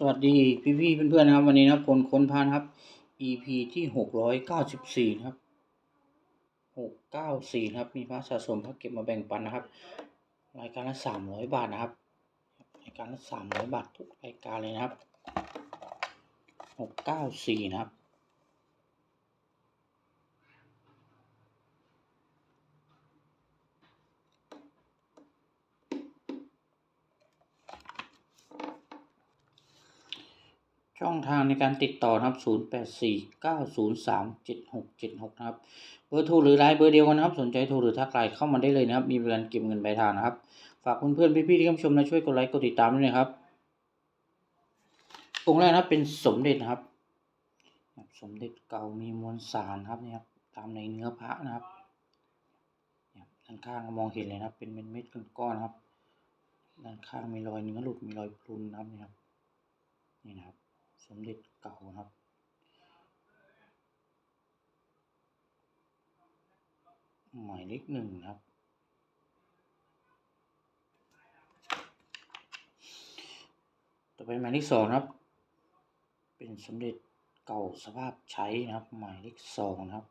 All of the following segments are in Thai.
สวัสดีพี่พี่ๆเพื่อนๆนะครับ วันนี้นะครับคนค้นพานครับ EP ที่หกร้อยเก้าสิบสี่ครับหกเก้าสี่ครับ มีพระสะสมพระเก็บมาแบ่งปันนะครับ รายการละสามร้อยบาทนะครับ รายการละสามร้อยบาททุกรายการเลยนะครับหกเก้าสี่นะครับ ช่องทางในการติดต่อนะครับ 0849037676 นะครับ เบอร์โทรหรือไลน์เบอร์เดียวกันนะครับ สนใจโทรหรือทักไลน์เข้ามาได้เลยนะครับ มีบริการเก็บเงินปลายทางนะครับ ฝากเพื่อนๆพี่ๆที่เข้าชมนะช่วยกดไลค์กดติดตามด้วยนะครับ องค์แรกนะเป็นสมเด็จนะครับ สมเด็จเก่ามีมวลสารครับเนี่ยครับตามในเนื้อพระนะครับด้านข้างมองเห็นเลยนะครับ เป็นเม็ดๆก้อนๆนะครับ ด้านข้างมีรอยเนื้อหลุดมีรอยพรุนนะครับเนี่ยครับนี่นะครับ สมเด็จเก่านะครับหมายเลขหนึ่งครับ ต่อไปหมายเลขสองครับ เป็นสมเด็จเก่าสภาพใช้นะครับ หมายเลขสองนะครับ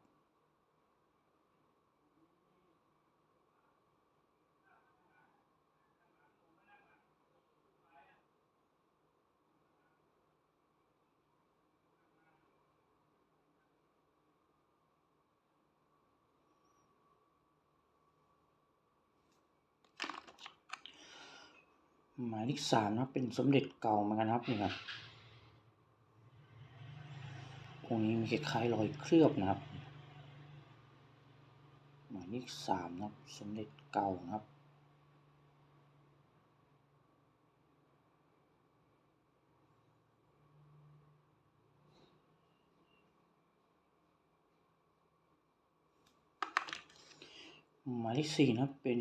หมายเลขสามนะเป็นสมเด็จเก่าเหมือนกันครับนี่ครับองค์นี้มีคล้ายๆรอยเคลือบนะครับ หมายเลขสามนะครับสมเด็จเก่านะครับหมายเลขสี่นะเป็น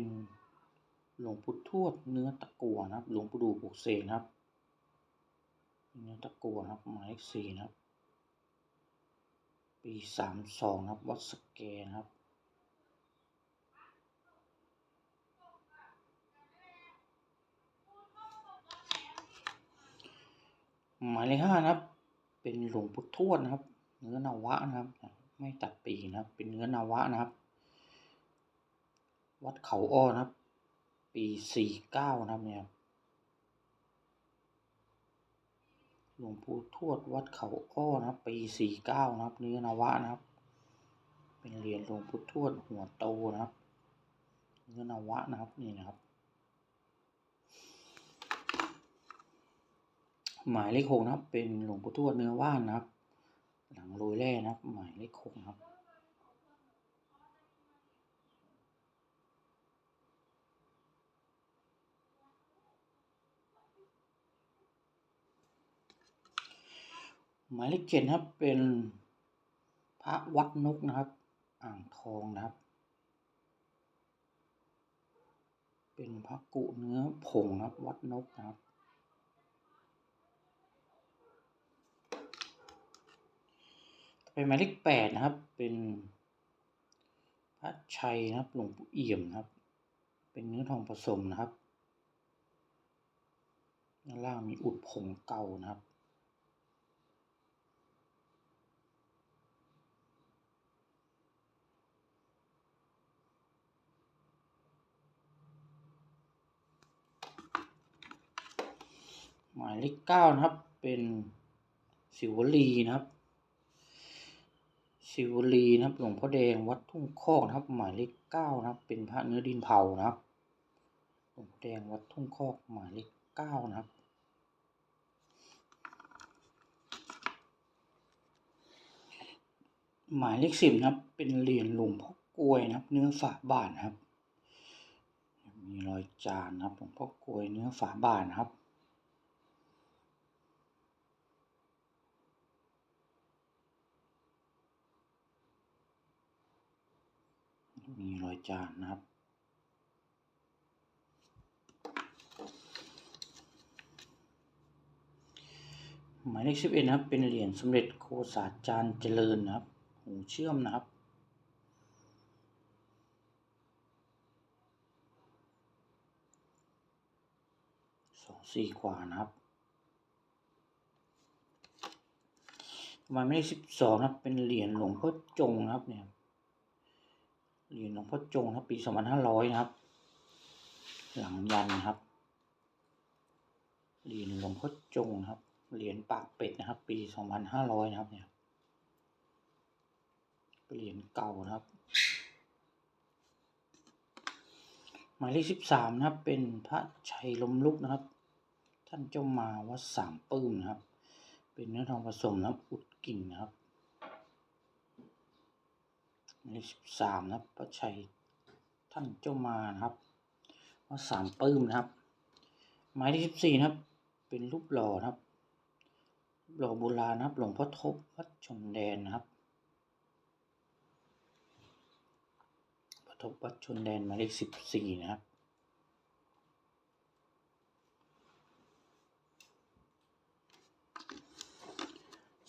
หลวงปู่ทวดเนื้อตะกั่วนะครับ หลวงปู่ดูปลูกเสนะครับ เนื้อตะกั่วนะครับ หมายเลขสี่นะครับ ปีสามสองนะครับ วัดสแกนะครับ หมายเลขห้านะครับ เป็นหลวงปู่ทวดนะครับ เนื้อนาวะนะครับ ไม่ตัดปีนะครับ เป็นเนื้อนาวะนะครับ วัดเขาอ้อนะครับ ปีสี่เก้านับเนี่ยหลวงปู่ทวดวัดเขาอ้อนะปีสี่เก้านะครับเนื้อนวะนะครับ เป็นเหรียญหลวงปู่ทวดหัวโตนะครับ เนื้อนวะนะครับนี่นะครับ หมายเลขหกนะครับ เป็นหลวงปู่ทวดเนื้อว่านนะครับ หลังโรยแร่นะครับ หมายเลขหกนะครับ หมายเลขเจ็ดนะครับเป็นพระวัดนกนะครับ อ่างทองนะครับ เป็นพระกุเนื้อผงนะครับ วัดนกนะครับเป็นหมายเลขแปดนะครับ เป็นพระชัยนะครับหลวงปู่เอี่ยมนะครับ เป็นเนื้อทองผสมนะครับด้านล่างมีอุดผงเก่านะครับ หมายเลขเก้านะครับ เป็นสิวลีนะครับ สิวลีนะครับ หลวงพ่อแดงวัดทุ่งคอกนะครับ หมายเลขเก้านะครับ เป็นพระเนื้อดินเผานะครับ หลวงพ่อแดงวัดทุ่งคอกหมายเลขเก้านะครับหมายเลขสิบนะครับ เป็นเหรียญหลวงพ่อกลวยนะครับ เนื้อฝาบาทนะครับ มีรอยจานนะครับหลวงพ่อกลวยเนื้อฝาบาทนะครับ มีรอยจานนะครับ หมายเลขสิบเอ็ดนะครับ เป็นเหรียญสมเด็จโคสาจารย์เจริญนะครับ หูเชื่อมนะครับสองสี่กว่านะครับหมายเลขสิบสองนะครับ เป็นเหรียญหลวงพ่อจงนะครับเนี่ย เหรียญหลวงพ่อจงนะครับปีสองพันห้าร้อยนะครับ หลังยันนะครับ เหรียญหลวงพ่อจงนะครับ เหรียญปากเป็ดนะครับ ปีสองพันห้าร้อยนะครับเนี่ยเหรียญเก่านะครับ หมายเลขสิบสามนะครับ เป็นพระชัยลมลุกนะครับ ท่านเจ้ามาวัดสามปื้มนะครับ เป็นเนื้อทองผสมนะครับอุดกิ่งนะครับ หมายเลขสิบสามนะครับพระชัยท่านเจ้ามานะครับวัดสามปื้มนะครับ หมายเลขสิบสี่นะครับ เป็นรูปหล่อนะครับหล่อโบราณนะครับ หลวงพ่อทบวัดชนแดนนะครับพระทบวัดชนแดนหมายเลขสิบสี่นะครับ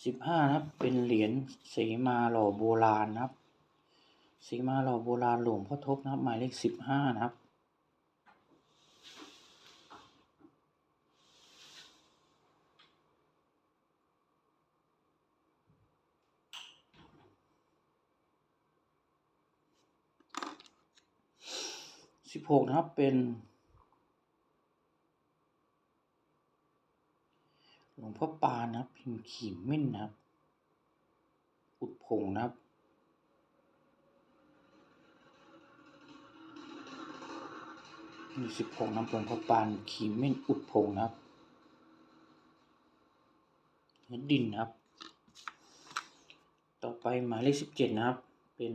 สิบห้านะครับ เป็นเหรียญเสมาหล่อโบราณนะครับ สีมาหล่อโบราณหลวงพ่อทบนะครับ หมายเลขสิบห้านะครับ สิบหกนะครับเป็นหลวงพ่อปานนะครับ พิมพ์ขีมเม่นนะครับ อุดผงนะครับ มีสิบหกน้ำหลวงพ่อปานขีมเม่นอุดผงนะครับเนื้อดินนะครับ ต่อไปหมายเลขสิบเจ็ดนะครับ เป็น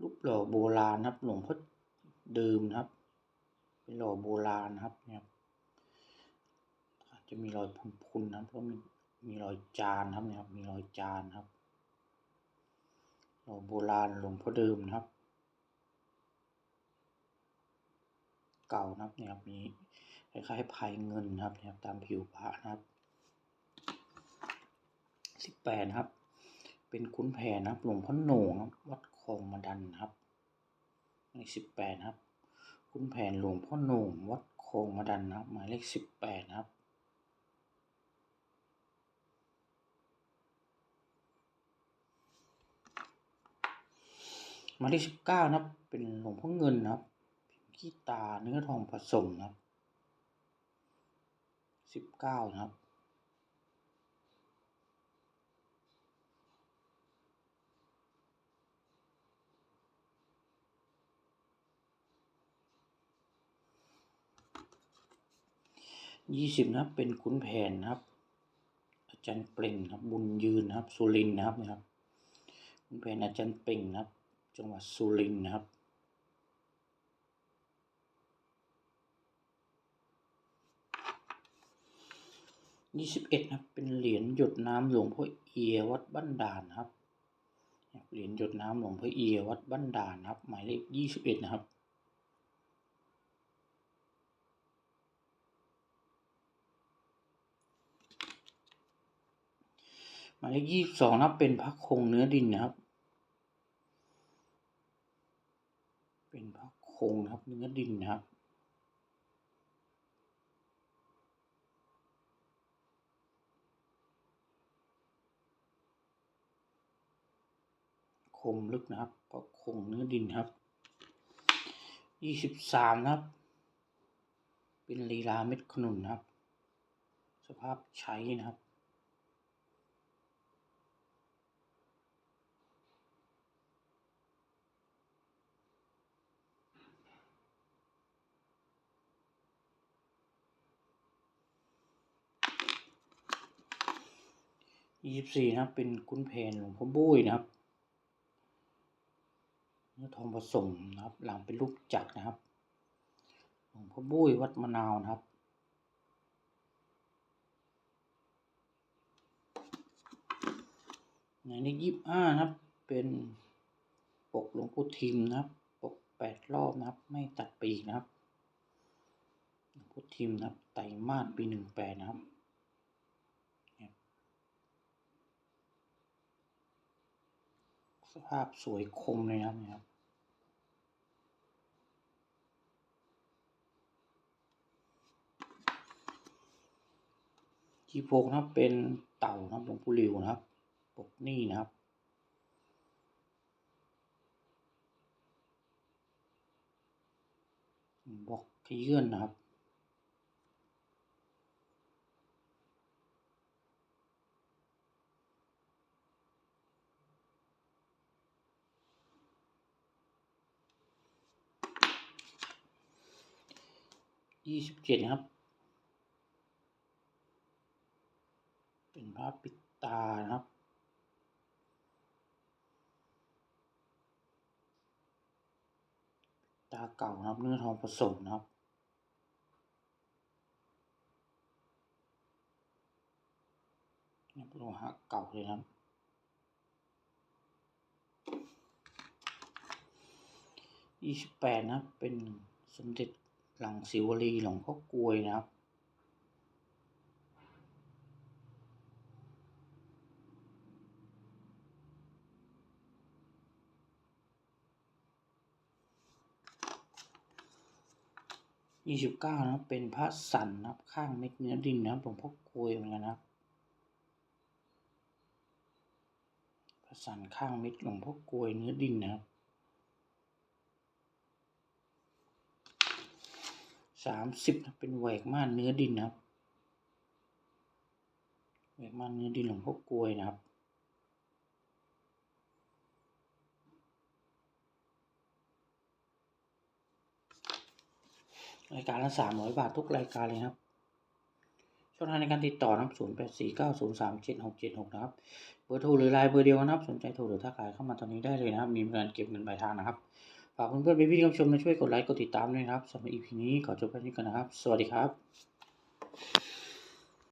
รูปหล่อโบราณนะครับ หลวงพ่อเดิมนะครับ เป็นหล่อโบราณนะครับเนี่ยอาจจะมีรอยพุนๆนะครับแล้วมีมีรอยจานครับเนี่ยครับมีรอยจานครับหล่อโบราณหลวงพ่อเดิมนะครับ เก่านะครับเนี่ยครับมีคล้ายๆพายเงินนะครับเนี่ยตามผิวพระนะครับสิบแปดนะครับ เป็นขุนแผนนะครับหลวงพ่อโหน่งครับวัดคลองมาดันนะครับหมายเลขสิบแปดนะครับขุนแผนหลวงพ่อโหน่งวัดคลองมาดันนะครับ หมายเลขสิบแปดนะครับหมายเลขสิบเก้านะครับ เป็นหลวงพ่อเงินนะครับ ขี้ตาเนื้อทองผสมนะครับสิบเก้านะครับยี่สิบนะครับ เป็นขุนแผนนะครับ อาจารย์เปล่งครับ บุญยืนนะครับ สุรินทร์นะครับนะครับขุนแผนอาจารย์เปล่งนะครับ จังหวัดสุรินทร์นะครับ ยี่สิบเอ็ดนะครับ เป็นเหรียญหยดน้ำหลวงพ่อเอียวัดบ้านด่านนะครับ เหรียญหยดน้ำหลวงพ่อเอียวัดบ้านด่านนะครับ หมายเลขยี่สิบเอ็ดนะครับหมายเลขยี่สิบสองนับเป็นพระคงเนื้อดินนะครับ เป็นพระคงครับเนื้อดินนะครับ คมลึกนะครับพระคงเนื้อดินครับยี่สิบสามนะครับ เป็นลีลาเม็ดขนุนนะครับ สภาพใช้นะครับยี่สิบสี่นะครับ เป็นกุนแผนหลวงพ่อบุ้ยนะครับ ทองผสมนะครับ หลังเป็นลูกจักรนะครับหลวงพ่อบุ้ยวัดมะนาวนะครับในนี้ยี่สิบห้านะครับ เป็นปกหลวงปู่ทิมนะครับ ปกแปดรอบนะครับ ไม่ตัดปีกนะครับหลวงปู่ทิมนะครับ ไตรมาสปีหนึ่งแปดนะครับสภาพสวยคมเลยนะครับ ยี่หกนะครับเป็นเต่านะครับหลวงปู่หลิวนะครับปกนี้นะครับ บอกขยื่นนะครับยี่สิบเจ็ดนะครับ เป็นภาพปิดตานะครับ ตาเก่านะครับ เนื้อทองผสมนะครับนี่โลหะเก่าเลยนะครับยี่สิบแปดนะครับเป็นสมเด็จหลังศิวลีหลวงพ่อกลวยนะครับ ยี่สิบเก้านะครับ เป็นพระสันนะครับ ข้างเม็ดเนื้อดินนะครับหลวงพ่อกลวยเหมือนกันนะครับ พระสันข้างเม็ดหลวงพ่อกลวยเนื้อดินนะครับสามสิบเป็นแหวกม่านเนื้อดินนะครับแหวกม่านเนื้อดินหลวงพ่อกลวยนะครับ รายการละสามร้อยบาททุกรายการเลยครับ ช่องทางในการติดต่อนะครับศูนย์แปดสี่เก้าศูนย์สามเจ็ดหกเจ็ดหกนะครับ เบอร์โทรหรือไลน์เบอร์เดียวนะครับ สนใจโทรหรือทักไลน์เข้ามาตอนนี้ได้เลยนะครับ มีเงินเก็บเงินปลายทางนะครับ ฝากเพื่อนๆพี่ๆที่ผู้ชมมาช่วยกดไลค์กดติดตามด้วยนะครับสำหรับ EP นี้ขอจบแค่นี้ก่อนนะครับ สวัสดีครับ